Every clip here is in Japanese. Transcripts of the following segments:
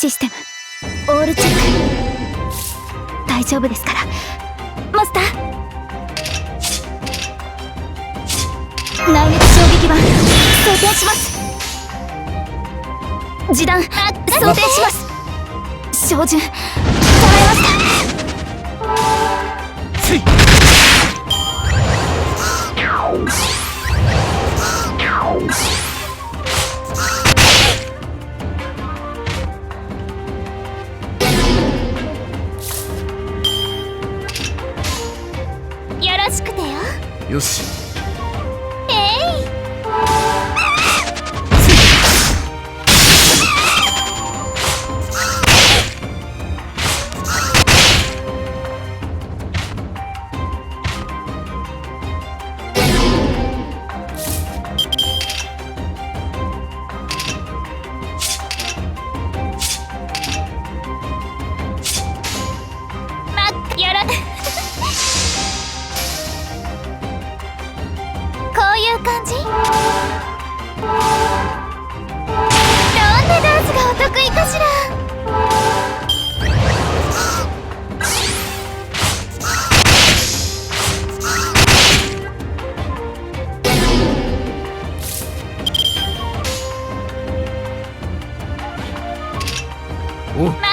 システム。オールチェック。大丈夫ですから。マスター。内熱衝撃板。装填します。示弾装填します。照準。捉えました。よし感じ？どんなダンスがお得意かしら？お。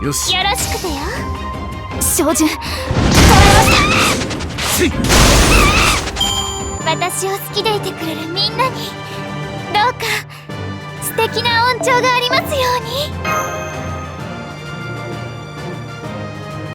よし。よろしくてよ。照準捉えました。私を好きでいてくれるみんなにどうか素敵な恩寵がありますように。